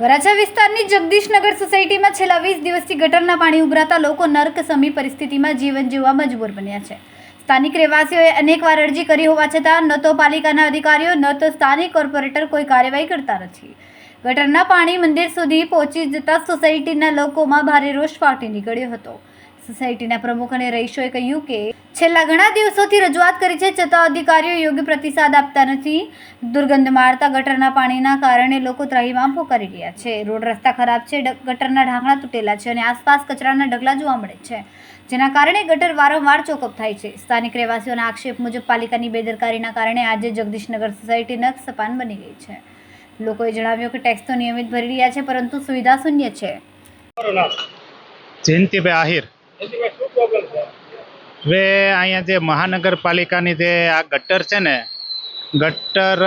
વરાછા વિસ્તારની જગદીશનગર સોસાયટીમાં છેલ્લા વીસ દિવસથી ગટરના પાણી ઉભરાતા લોકો નર્ક સમી પરિસ્થિતિમાં જીવન જીવવા મજબૂર બન્યા છે. સ્થાનિક રહેવાસીઓએ અનેકવાર અરજી કરી હોવા છતાં ન તો પાલિકાના અધિકારીઓ, ન તો સ્થાનિક કોર્પોરેટર કોઈ કાર્યવાહી કરતા નથી. ગટરના પાણી મંદિર સુધી પહોંચી જતા સોસાયટીના લોકોમાં ભારે રોષ ફાટી નીકળ્યો હતો. સોસાયટીના પ્રમુખ રહીશોએ કહ્યું કે છેલ્લા ઘણા દિવસોથી રજૂઆત કરી છે, છતાં અધિકારીઓ યોગ્ય પ્રતિસાદ આપતા નથી. દુર્ગંધ મારતા ગટરના પાણીના કારણે લોકો ત્રાહિમામ પોકારી રહ્યા છે. રોડ રસ્તા ખરાબ છે ગટરના ઢાંકણા તૂટેલા છે અને આસપાસ કચરાના ઢગલા જોવા મળે છે, જેના કારણે ગટર વારંવાર ચોકઅપ થાય છે. સ્થાનિક રહેવાસીઓના આક્ષેપ મુજબ પાલિકાની બેદરકારીના કારણે આજે જગદીશનગર સોસાયટી નખ સપાન બની ગઈ છે. લોકોએ જણાવ્યું કે ટેક્સ તો નિયમિત ભરી રહ્યા છે, પરંતુ સુવિધા શૂન્ય છે. જયંતિભાઈ આહિર. હવે અહીંયા જે મહાનગરપાલિકાની જે આ ગટર છે ને, ગટર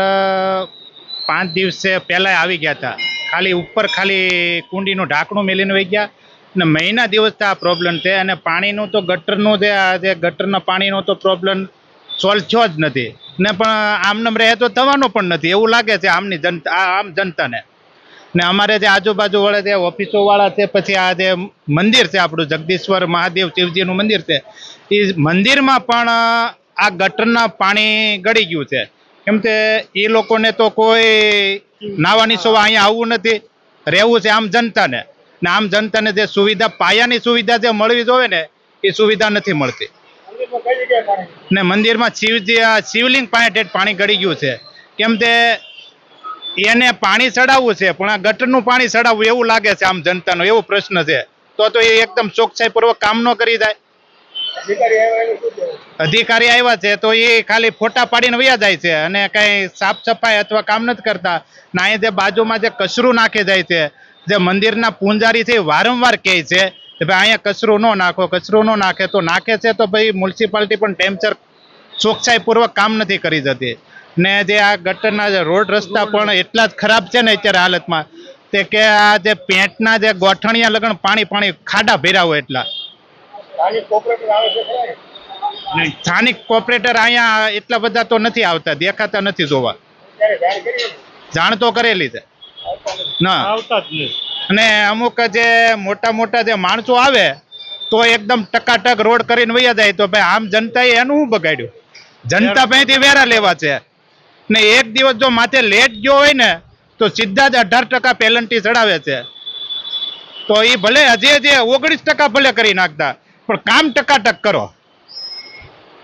પાંચ દિવસે પહેલાં આવી ગયા હતા. ખાલી ઉપર ખાલી કુંડીનું ઢાંકણું મેલીને વહી ગયા અને મહિના દિવસથી આ પ્રોબ્લેમ છે અને પાણીનું તો ગટરનું જે આ જે ગટરના પાણીનો તો પ્રોબ્લેમ સોલ્વ થયો જ નથી. ને પણ આમનામ રહે તો થવાનો પણ નથી. એવું લાગે છે આમની જનતા આમ જનતાને. ને અમારે જે આજુબાજુ વાળા જે ઓફિસો વાળા છે પછી આ જે મંદિર છે આપણું જગદીશ્વર મહાદેવ શિવજીનું મંદિર છે એ મંદિરમાં પણ આ ગટરના પાણી ગળી ગયું છે. કેમ કે એ લોકોને તો કોઈ નાવાની સોવા અહીંયા આવવું નથી રહેવું છે આમ જનતાને. ને આમ જનતાને જે સુવિધા પાયાની સુવિધા જે મળવી જોઈએ ને એ સુવિધા નથી મળતી. ને મંદિરમાં શિવજી આ શિવલિંગ પાસે પાણી ગળી ગયું છે. કેમ તે એને પાણી ચડાવવું છે પણ આ ગટરનું પાણી ચડાવવું એવું લાગે છે આમ જનતાનો એવો પ્રશ્ન છે. તો તો એ એકદમ ચોકસાઈપૂર્વક કામ ન કરી જાય. અધિકારી આવ્યા છે તો એ ખાલી ફોટા પાડીને વયા જાય છે અને કઈ સાફ સફાઈ અથવા કામ નથી કરતા. ના અહીંયા જે બાજુમાં જે કચરું નાખી જાય છે જે મંદિરના પૂંજારી છે વારંવાર કહે છે કે ભાઈ અહીંયા કચરું ન નાખો કચરું ન નાખે. તો નાખે છે તો ભાઈ મ્યુનિસિપાલિટી પણ ટેમ્પચર ચોકસાઈપૂર્વક કામ નથી કરી જતી. ને જે આ ગટરના જે રોડ રસ્તા પણ એટલા જ ખરાબ છે ને અત્યારે હાલતમાં તે કે આ જે પેન્ટના જે ગોઠણિયા લગણ પાણી પાણી ખાડા ભેરા હોય એટલા. સ્થાનિક કોપરેટર અહીંયા એટલા બધા તો નથી આવતા દેખાતા નથી જોવા. જાણ તો કરેલી છે. ના. આવતા જ નહીં. અને અમુક જે મોટા મોટા જે માણસો આવે તો એકદમ ટકાટક રોડ કરીને વયા જાય તો ભાઈ આમ જનતાએ એનું શું બગાડ્યું? જનતા પાસેથી વેરા લેવા છે. ને એક દિવસ જો માથે લેટ ગયો હોય ને, તો સીધા જ અઢાર ટકા પેનલ્ટી ચડાવે છે. તો એ ભલે હજી હજી ઓગણીસ ટકા ભલે કરી નાખતા, પણ કામ ટકાટક કરો.